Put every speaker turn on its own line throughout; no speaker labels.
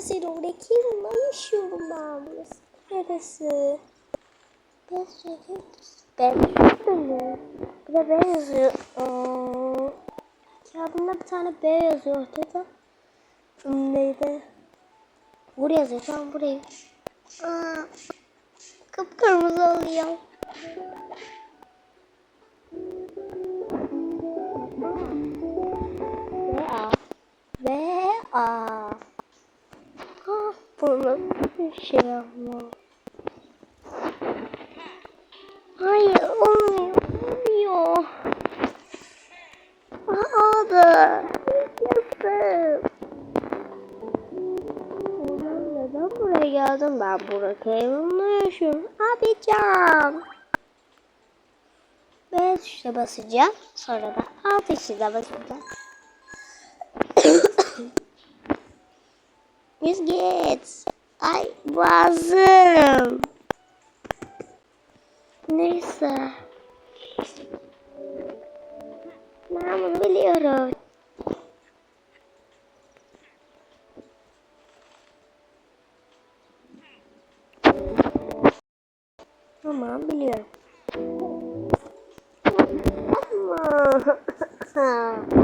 seni oraya kim yaşıyorum ben burası? Neresi? Ben söyleyeyim. Ben söyleyeyim. Bir de B yazıyor. Aa, kağıdımda bir tane B yazıyor ortada. Neydi? Buraya yazıyor. Tamam buraya. Aa, kıpkırmızı oluyor. Şey ama. Hayır olmuyor. Olmuyor. Oldu. Yapın. Ulan neden buraya geldim? Ben burada evimde yaşıyorum. Abicam. B tuşuna basacağım. Sonra da A tuşuna basacağım. Yüz git. Ay boğazım. Neyse. Ben bunu biliyorum. Tamam biliyorum. Ama.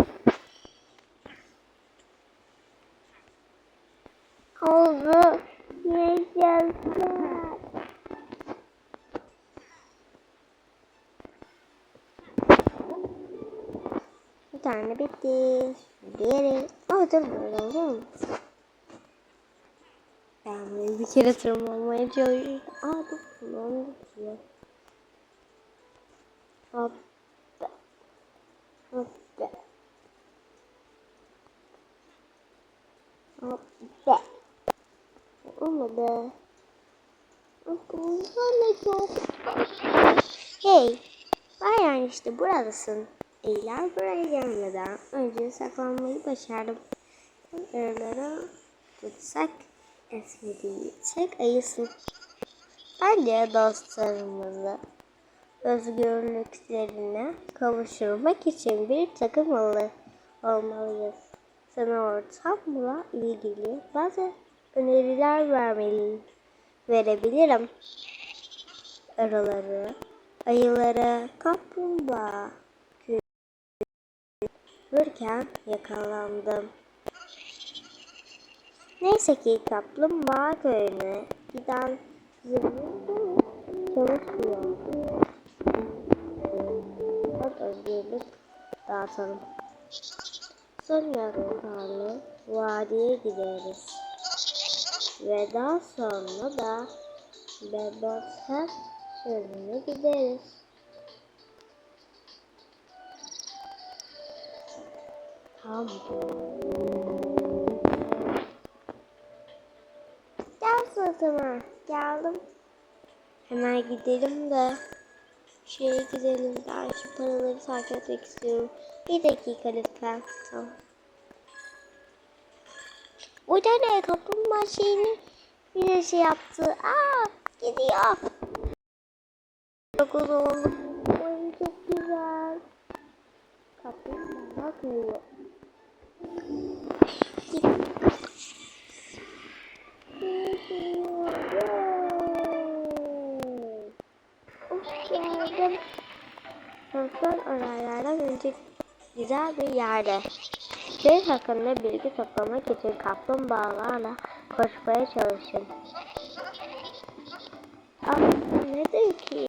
Tane bitti. Diğeri. Aa dur burada olur mu? Ben bir kere tırmanmaya çalışıyorum. Aa dur tırmandı diyor. Hop. Hop. Hop. Olmadı. Aklımda çok. Hey. Bayan işte buradasın. Eyler buraya gelmeden önce saklanmayı başardım. Aralara tutsak esmediği tek ayısın. Bence dostlarımızı özgürlüklerine kavuşturmak için bir takım olmalı, olmalıyız. Sana ortamla ilgili bazı öneriler vermeliyim. Verebilirim. Arıları, ayıları, kaplumbağa vururken yakalandım. Neyse ki kaplumbağa köyüne giden zırhlı çalışıyor. Hadi özgürlük dağıtalım. Sonra karlı vadiye gideriz. Ve daha sonra da Bebosher çölüne gideriz. Tamam. Gel sırtıma. Geldim. Hemen gidelim de şeye gidelim. Ben şu paraları takip etmek istiyorum. Bir dakika lütfen. Tamam. O da ne? Kaplumbağa şeyini bir şey yaptı. Aa gidiyor. Çok uzun. Çok güzel. Kaplumbağa köyü. Güzel bir yerde. Şey hakkında bilgi toplamak için kaplumbağalarla koşmaya çalışın. Ama nedir ki?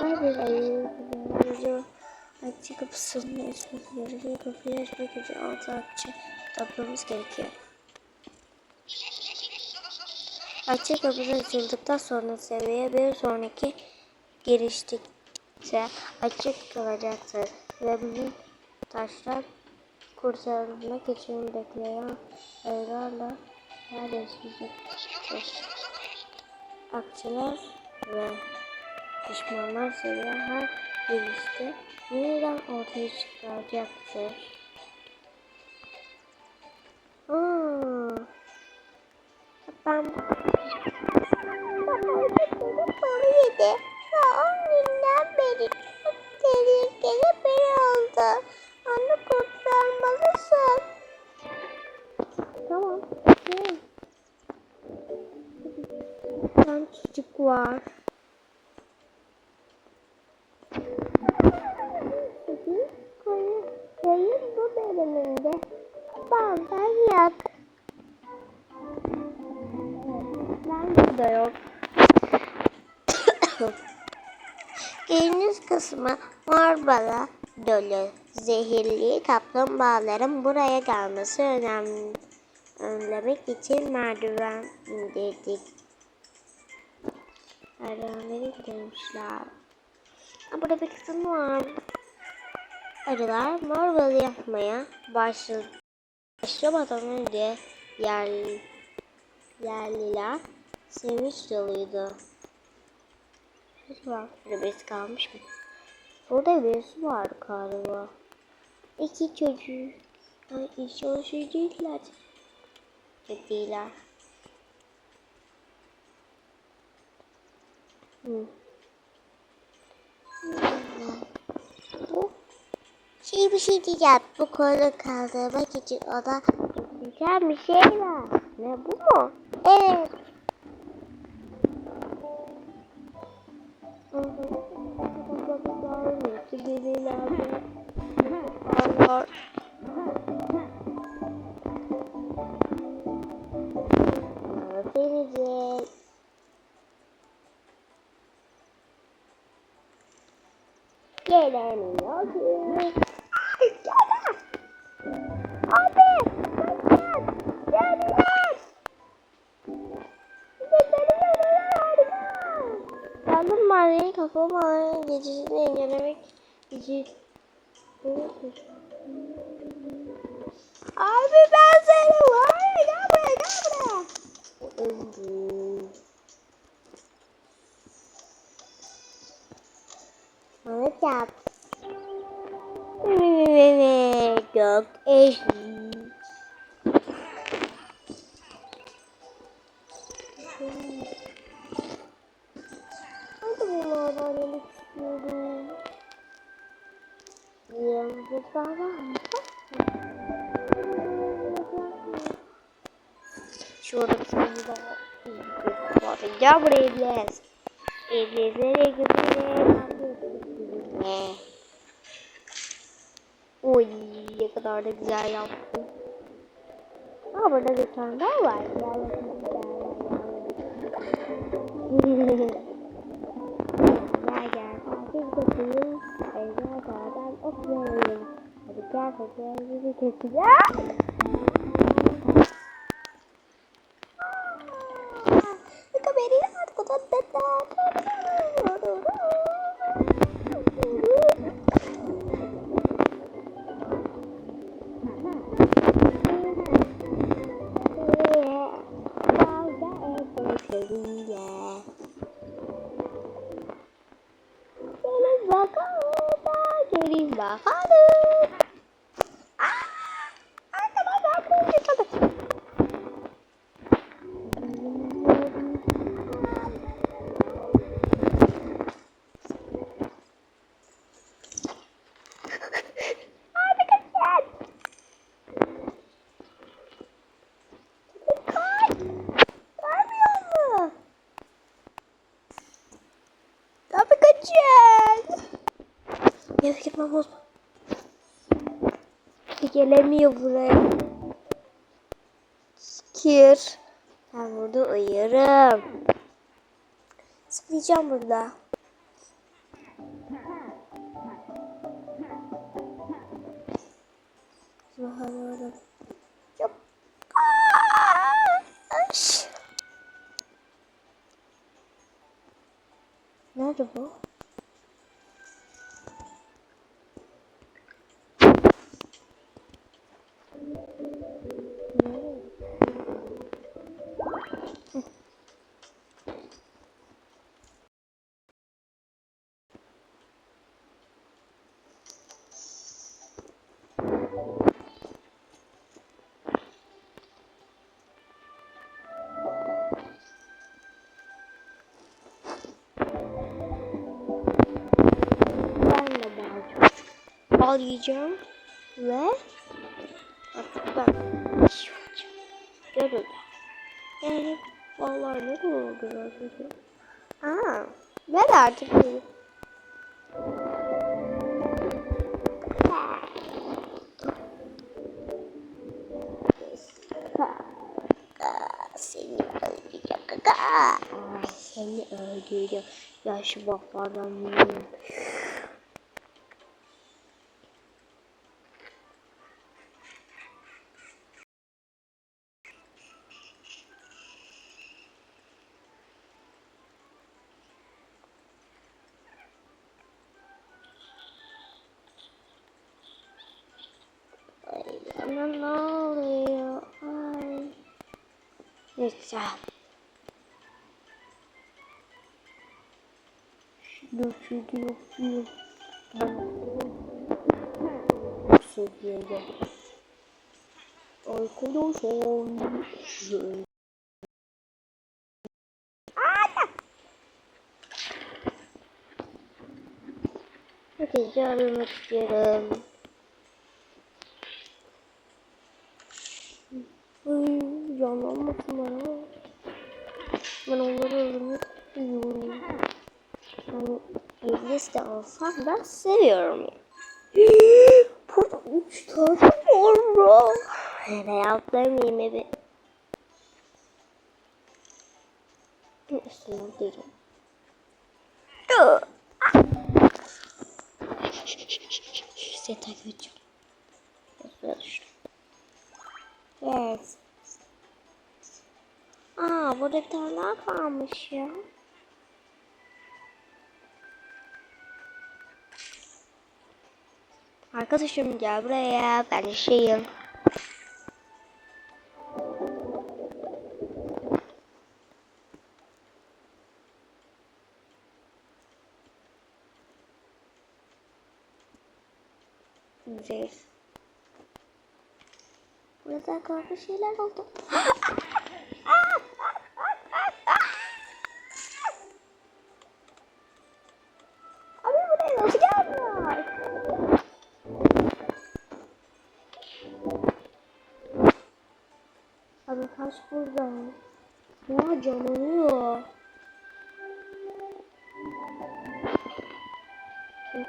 Hadi ayı Açı kapısını açmak için altı açı toplamamız gerekiyor. Açı kapısı açıldıktan sonra seviye bir sonraki geliştikçe açık kalacaktır. Ve bu taşlar kurtarılmak için bekleyen yer değişecektir. Akçılar ve düşmanlar seviye her gelişte yeniden ortaya çıkacaktır. Ben bana yedi. Ve on günden beri çok tehlikeli bir oldu. Onu kurtarmalısın. Tamam. Ben çocuk var. Deniz kısmı mor bala dolu. Zehirli kaplumbağaların buraya gelmesi önemli. Önlemek için merdiven indirdik. Merdivenleri indirmişler. Ha, burada bir kısım var. Arılar balı yapmaya başladı. Başlamadan önce yer, yerliler sevinç doluydu. Acaba burada birisi kalmış mı? Burada birisi var galiba. İki çocuğu. Ay hiç çalışıyor değiller. Çok değiller. Hı. Bu şey bir şey diyeceğim. Bu kolu kaldırmak için ona güzel bir şey var. Ne bu mu? Evet. Yandım Maria'yı kafama gecesini engellemek için. Abi ben seni var ya gel buraya gel buraya. Mehmet yap. Gök eşi. Daha var mı? Şurada bir tane daha var. Gel buraya İblis. İblis nereye gidiyor? Oy ne kadar da güzel yaptı. Aa burada bir tane daha var. Gel bakalım. Gel gel gel. Tatil götürün. Evde beraber okuyalım. Hadi gel fotoğrafımızı keseceğim. Gitmem bozma. Gelemiyor buraya. Kir. Ben burada uyuyorum. Sıklayacağım burada. Bakalım. Aş. Nerede bu? Yiyeceğim. Ve artık ben Görün. Yani vallahi ne kadar güzel bir artık beni. Seni öldüreceğim kaka. Seni öldüreceğim. Ya şu baklardan yiyeyim. Bana ne oluyor? Ay. Neyse. Şurada şurada yapayım. Seviyede. Arkadaşlar. Şöyle. Hadi arımak istiyorum. De olsam ben seviyorum. Burada üç tane var. Ben atlamayayım evi. Üstüne atlayacağım. Seni takip edeceğim. Üstüne düştüm. Yes. Aa burada bir tane daha kalmış ya. Arkadaşım gel buraya. Ben şeyim. Güzel. Burada kalmış şeyler oldu. Abi taş burada. Ya canlanıyor. Kim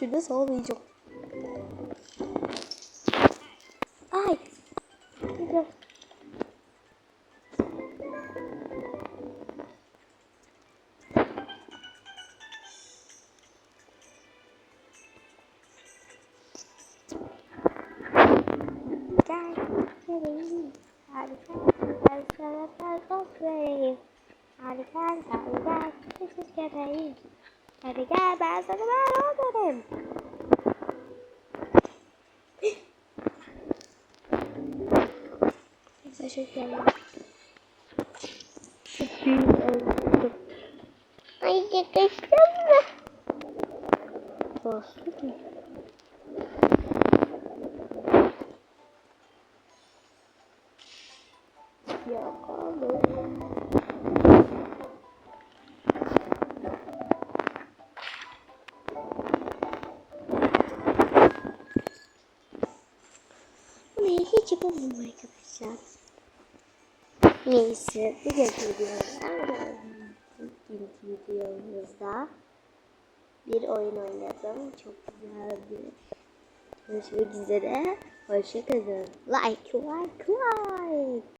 İçinde sağlayacağım. Ay. Gelin. Hadi gel, gel sana sarkıp vereyim. Hadi gel, ben sana ben olurum. Teşekkür. Ay yakıştın mı? Bastım. Yakalım. Arkadaşlar. Neyse bir de videomuzda bir oyun oynadım. Çok güzeldi. Görüşmek üzere. Hoşçakalın. Like, like, like.